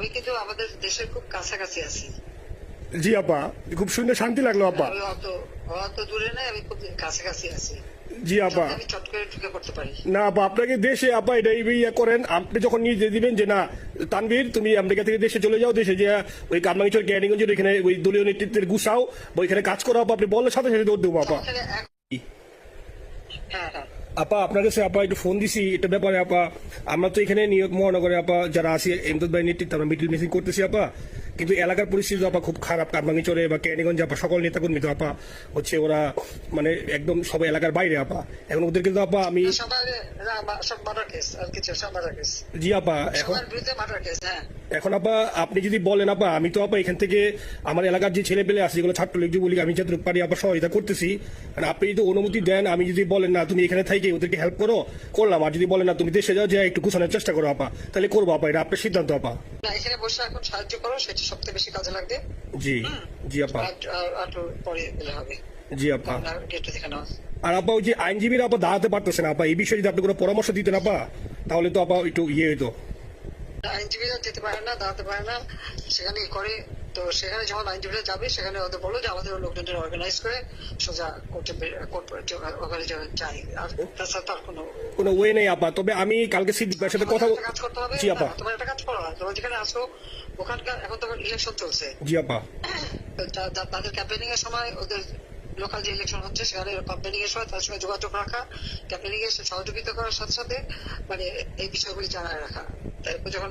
আমি কিন্তু আমাদের দেশের খুব কাছাকাছি আছি। জি আপা। খুব শুনে শান্তি লাগল আপা। অত অত দূরে নাই আমি খুব কাছাকাছি আছি। জি আপা। না আপা আপনাকে দেশে আপা এটা এই ইয়ে করেন আপনি যখন নিয়ে দিবেন যে না তানভীর তুমি আমেরিকা থেকে দেশে চলে যাও দেশে যে ওই কামরাঙ্গিচর ক্যানিগঞ্জের এখানে ওই দলীয় নেতৃত্বের গুছাও বা ওইখানে কাজ করো আপা আপনি বললে সাথে সাথে দৌড় দেবো আপা। হ্যাঁ হ্যাঁ। আপা আপনার কাছে আপা একটু ফোন দিছি, এটা ব্যাপারে আপা, আমরা তো এখানে নিয়োগ মহানগরে আপা যারা আছি, এমদাদ ভাই নেতৃত্বে আমরা মিডিল মিটিং করতেছি আপা। কিন্তু এলাকার পরিস্থিতি আপা খুব খারাপ। কারবাঙ্গি চরে বা ক্যানিগঞ্জে আপা সকল নেতাকর্মী তো আপা হচ্ছে ওরা মানে একদম সবাই এলাকার বাইরে আপা এখন ওদের কিন্তু আপা আমি জি আপা এখন হ্যাঁ। এখন আপা আপনি যদি বলেন আপা আমি তো আপা এখান থেকে আমার এলাকার যে ছেলে পেলে আছে যেগুলো ছাত্রলীগ যুবলীগ আমি যতটুকু পারি আপা সহায়তা করতেছি। আর আপনি যদি অনুমতি দেন আমি যদি বলেন না তুমি এখানে থেকে ওদেরকে হেল্প করো করলাম। আর যদি বলেন না তুমি দেশে যাও যে একটু গুছানোর চেষ্টা করো আপা তাহলে করব আপা এটা আপনার সিদ্ধান্ত আপা। এখানে বসে এখন সাহায্য করো সেটা সবথেকে বেশি কাজে লাগবে। জি জি আপা। একটু পরে দিলে হবে। জি আপা। গেটটা দেখে নাও আর আপা ওই যে আইনজীবীরা আপা দাঁড়াতে পারতেছে না আপা। এই বিষয়ে যদি আপনি কোনো পরামর্শ দিতেন আপা তাহলে তো আপা একটু ইয়ে হইতো। আইনজীবীরা যেতে পারে না দাঁড়াতে পারে না। সেখানে করে। তো সেখানে যখন আইনজীবীরা যাবে সেখানে ওদের বলো যে আমাদের লোকজনদের অর্গানাইজ করে সোজা কোর্টে কোর্ট ওখানে যাই। আর তাছাড়া তার কোনো কোনো ওয়ে নেই আপা। তবে আমি কালকে সাথে কথা কাজ করতে হবে। জি আপা। তোমার একটা কাজ করো। তোমার যেখানে আসো ওখানকার এখন তো ইলেকশন চলছে। জি আপা। তাদের ক্যাম্পেনিং এর সময় ওদের লোকাল যে ইলেকশন হচ্ছে সেখানে ক্যাম্পেনিং এর সময় তার সঙ্গে যোগাযোগ রাখা। ক্যাম্পেনিং এর সহযোগিতা করার সাথে সাথে মানে এই বিষয়গুলি জানায় রাখা। তারপর যখন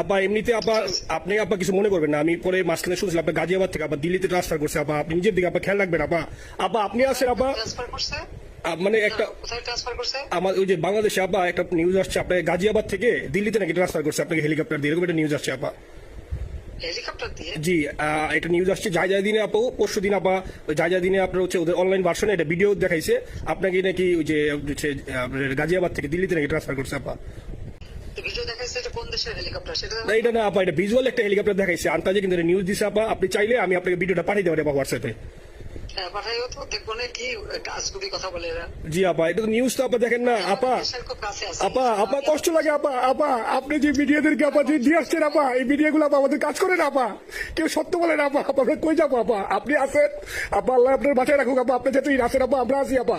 আপা এমনিতে আপা আপনি আপা কিছু মনে করবেন না। আমি পরে মাঝখানে শুনছিলাম আপনি গাজিয়াবাদ থেকে আপা দিল্লিতে ট্রান্সফার করছে। আপা আপনি নিজের দিকে আপা খেয়াল রাখবেন আপা আপা আপনি আসেন আপা মানে একটা আমার ওই যে বাংলাদেশে আপা একটা নিউজ আসছে আপনার গাজিয়াবাদ থেকে দিল্লিতে নাকি ট্রান্সফার করছে? আপনাকে হেলিকপ্টার দিয়ে এরকম একটা নিউজ আসছে আপা জি একটা নিউজ আসছে যাই যাই দিনে আপু পরশু দিন আপা যাই যাই দিনে আপনার হচ্ছে ওদের অনলাইন ভার্সনে একটা ভিডিও দেখাইছে। আপনাকে নাকি ওই যে আপনার গাজিয়াবাদ থেকে দিল্লিতে নাকি ট্রান্সফার করছে আপা ভিডিও এটা না আপা এটা ভিজুয়াল একটা হেলিকপ্টার দেখাইছে। আন্তাজে কিন্তু নিউজ দিছে আপা। আপনি চাইলে আমি আপনাকে ভিডিওটা পাঠিয়ে দেবো আপা হোয়াটসঅ্যাপে হ্যাঁ, জি আপা এটা তো নিউজ তো আপা দেখেন না আপা। কাছে আছে আপা আপা কষ্ট লাগে আপা আপা আপনি যে আপা যে দিয়ে আসছেন আপা এই ভিডিওগুলো আপা আমাদের কাজ করেন আপা। কেউ সত্য বলেন আপা আপা আমরা কই যাব আপা? আপনি আসেন আপা আল্লাহ আপনার বাসায় রাখুক আপা আপনি যেতেই আসেন আপা আমরা আসি আপা।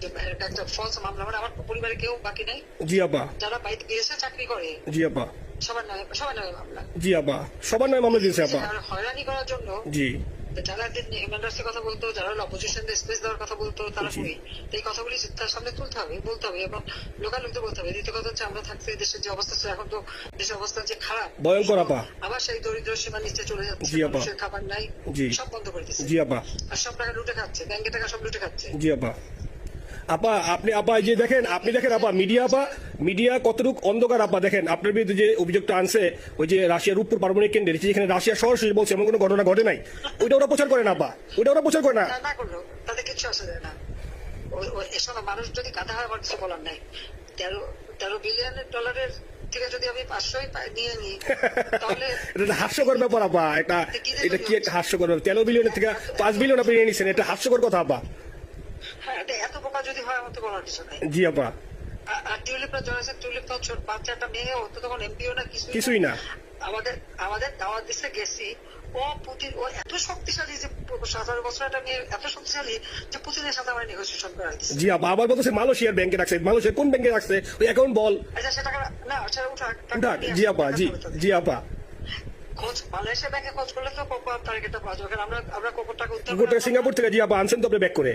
একটা ফলস মামলা মানে আমার পরিবারে কেউ বাকি নাই। জি আপা যারা বাইরে বিদেশে চাকরি করে। জি আপা সবার নামে সবার নামে মামলা। জি আপা সবার নয় মামলা দিয়েছে আপা হয়রানি করার জন্য জি। যারা হিউম্যান রাইটস কথা বলতো যারা অপোজিশন স্পেস দেওয়ার কথা বলতো তারা। কই? এই কথাগুলি তার সামনে তুলতে হবে বলতে হবে এবং লোকাল লোকদের বলতে হবে। দ্বিতীয় কথা হচ্ছে আমরা থাকতে দেশের যে অবস্থা ছিল এখন তো দেশের অবস্থা যে খারাপ। ভয়ঙ্কর আপা। আবার সেই দরিদ্র সীমার নিচে চলে যাচ্ছে জি আপা। খাবার নাই। সব বন্ধ করে দিচ্ছে। জি আপা আর সব টাকা লুটে খাচ্ছে ব্যাংকের টাকা সব লুটে খাচ্ছে। জি আপা আপা আপনি আপা যে দেখেন আপনি দেখেন আপা মিডিয়া আপা মিডিয়া কতটুকু অন্ধকার আপা দেখেন আপনার বিরুদ্ধে যে অভিযোগটা আনছে ওই যে রাশিয়ার রূপপুর পারমাণবিক কেন্দ্রে যেখানে রাশিয়া সরাসরি বলছে এমন কোনো ঘটনা ঘটে নাই? ওইটা ওরা প্রচার করে না আপা। ওইটা ওরা প্রচার করে না। তাদের কিচ্ছু আসে না। এসব মানুষ যদি গাধা হয় আমার কিছু বলার নাই তেরো তেরো বিলিয়ন ডলারের থেকে যদি আমি পাঁচশোই নিয়ে নিই তাহলে এটা হাস্যকর ব্যাপার আপা এটা এটা কি একটা হাস্যকর ব্যাপার? তেরো বিলিয়নের থেকে পাঁচ বিলিয়ন আপনি নিয়ে নিচ্ছেন এটা হাস্যকর কথা আপা। এত বোকা যদি হয় আমার তো বলার কিছু নাই। জি আপা। টিউলিপরা জড়াইছে টিউলিপ তো ছোট মেয়ে ও তো তখন এমপিও না কিছুই না। আমাদের আমাদের দাওয়াত দিচ্ছে গেছি। ও পুতিন ও এত শক্তিশালী যে সতেরো বছর একটা মেয়ে এত শক্তিশালী যে পুতিনের সাথে আমার নেগোসিয়েশন করা জি আপা আবার বলতেছে মালয়েশিয়ার ব্যাংকে রাখছে। মালয়েশিয়ার কোন ব্যাংকে রাখছে? ওই অ্যাকাউন্ট বল। আচ্ছা সে টাকা না সেটা উঠাক টাকা উঠাক জি আপা জি জি আপা। খোঁজ মালয়েশিয়া ব্যাংকে খোঁজ করলে তো কোকো টার্গেটটা পাওয়া যাবে। আমরা আমরা টাকা উত্তর সিঙ্গাপুর থেকে জি আপা আনছেন তো আপনি ব্যাক করে।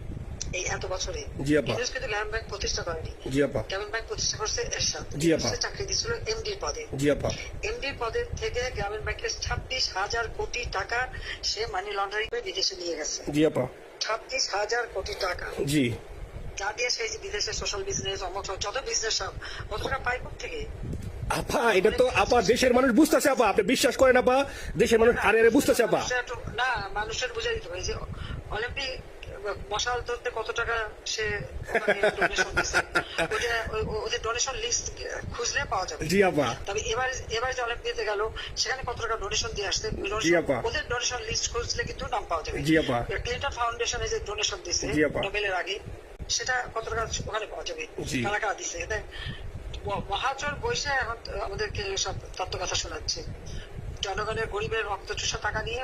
এই এত বছরে জি, আপা। কিন্তু ব্যাংক প্রতিষ্ঠা করেনি। জি আপা। ব্যাংক প্রতিষ্ঠা করছে এরশাদ। জি, আপা। চাকরি এমডি পদে। জি আপা। এমডি পদের থেকে গ্রামীণ ব্যাংকের ছাব্বিশ হাজার কোটি টাকা সে মানি লন্ডারিং করে বিদেশে নিয়ে গেছে। জি আপা। ছাব্বিশ হাজার কোটি টাকা। জি। যা দিয়ে সেই বিদেশে সোশ্যাল বিজনেস অমক যত বিজনেস সব অত টাকা পাই থেকে? আপা এটা তো আপা দেশের মানুষ বুঝতেছে আপা। আপনি বিশ্বাস করেন আপা দেশের মানুষ আরে আরে বুঝতেছে আপা। না মানুষের বুঝে দিতে হবে যে অলিম্পিক মশাল ধরতে কত টাকা সে ওদের ডোনেশন লিস্ট খুঁজলে পাওয়া যাবে। জি আপা। তবে এবার এবার যে অলিম্পিয়াতে গেল সেখানে কত টাকা ডোনেশন দিয়ে আসছে। ওদের ডোনেশন লিস্ট খুঁজলে কিন্তু নাম পাওয়া যাবে। জি আপা। ক্লিন্টন ফাউন্ডেশনে যে ডোনেশন আপা। নোবেলের আগে সেটা কত টাকা ওখানে পাওয়া যাবে? এতে ম- মহাজন বৈশে এখন আমাদেরকে সব তত্ত্ব কথা শোনাচ্ছে। জনগণের গরিবের রক্ত চুষা টাকা নিয়ে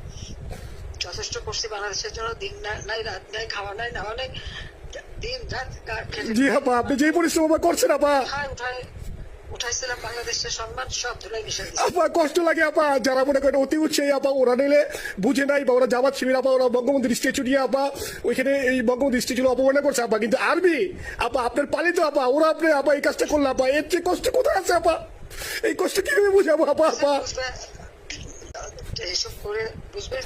যথেষ্ট করছি বাংলাদেশের জন্য। দিন নাই রাত নাই খাওয়া নাই নাওয়া নাই। দিন রাত জি আপা আপনি যেই পরিশ্রম করছেন আপা। উঠায় উঠাইছিলাম বাংলাদেশের সম্মান সব ধুলাই মিশে আপা কষ্ট লাগে আপা। যারা মনে করেন অতি উৎসাহী আপা ওরা নিলে বুঝে নাই বা ওরা জামাত শিবির আপা ওরা বঙ্গবন্ধুর স্ট্যাচু নিয়ে আপা। ওইখানে এই বঙ্গবন্ধু স্ট্যাচুর অপমাননা করছে আপা। কিন্তু আর্মি আপা আপনার পালিত আপা ওরা আপনি আপা এই কাজটা করলে আপা। এর চেয়ে কষ্ট কোথায় আছে আপা? এই কষ্ট কীভাবে বুঝাবো আপা আপা? এইসব করে বুঝবে?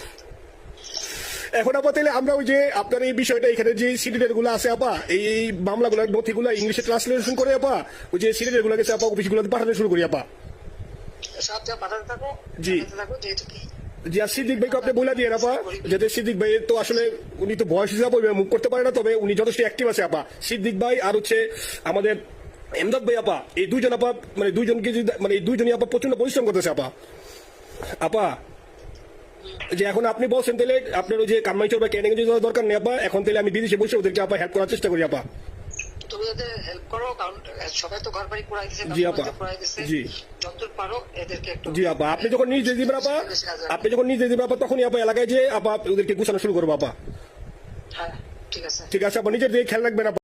এখন আপা তাহলে আমরা ওই যে আপনার এই বিষয়টা এখানে যে সিডিডেরগুলো আছে আপা এই এই মামলাগুলো নথিগুলো ইংলিশে ট্রান্সলেশন করে আপা ওই যে সিডিডেরগুলো গেছে আপা অফিসগুলো পাঠাতে শুরু করি আপা। জি। জি আর সিদ্দিক ভাইকে আপনি বলে দিয়ে আপা যাতে সিদ্দিক ভাই তো আসলে উনি তো বয়স হিসাবে মুখ করতে পারে না তবে উনি যথেষ্ট অ্যাক্টিভ আছে আপা। সিদ্দিক ভাই আর হচ্ছে আমাদের এমদাদ ভাই আপা এই দুইজন আপা মানে দুইজনকে মানে এই দুইজনই আপা প্রচণ্ড পরিশ্রম করতেছে আপা। আপা যে এখন আপনি বলছেন তাহলে আপনার ওই যে কামাইচর বা ক্যানিং দরকার নেই আপা এখন তাহলে আমি বিদেশে বসে ওদেরকে আপা হেল্প করার চেষ্টা করি আপা। তুমি ওদের হেল্প করো কারণ সবাই তো ঘর বাড়ি পুরাই দিছে জি, আপা। জি। যতদূর পারো এদেরকে একটু জি আপা আপনি যখন নিজ দিয়ে দিবেন আপা আপনি যখন নিজ দিবেন আপা তখনই আপা এলাকায় যে আপা ওদেরকে গুছানো শুরু করব আপা। হ্যাঁ ঠিক আছে। ঠিক আছে আপা নিজের দিকে খেয়াল রাখবেন আপা।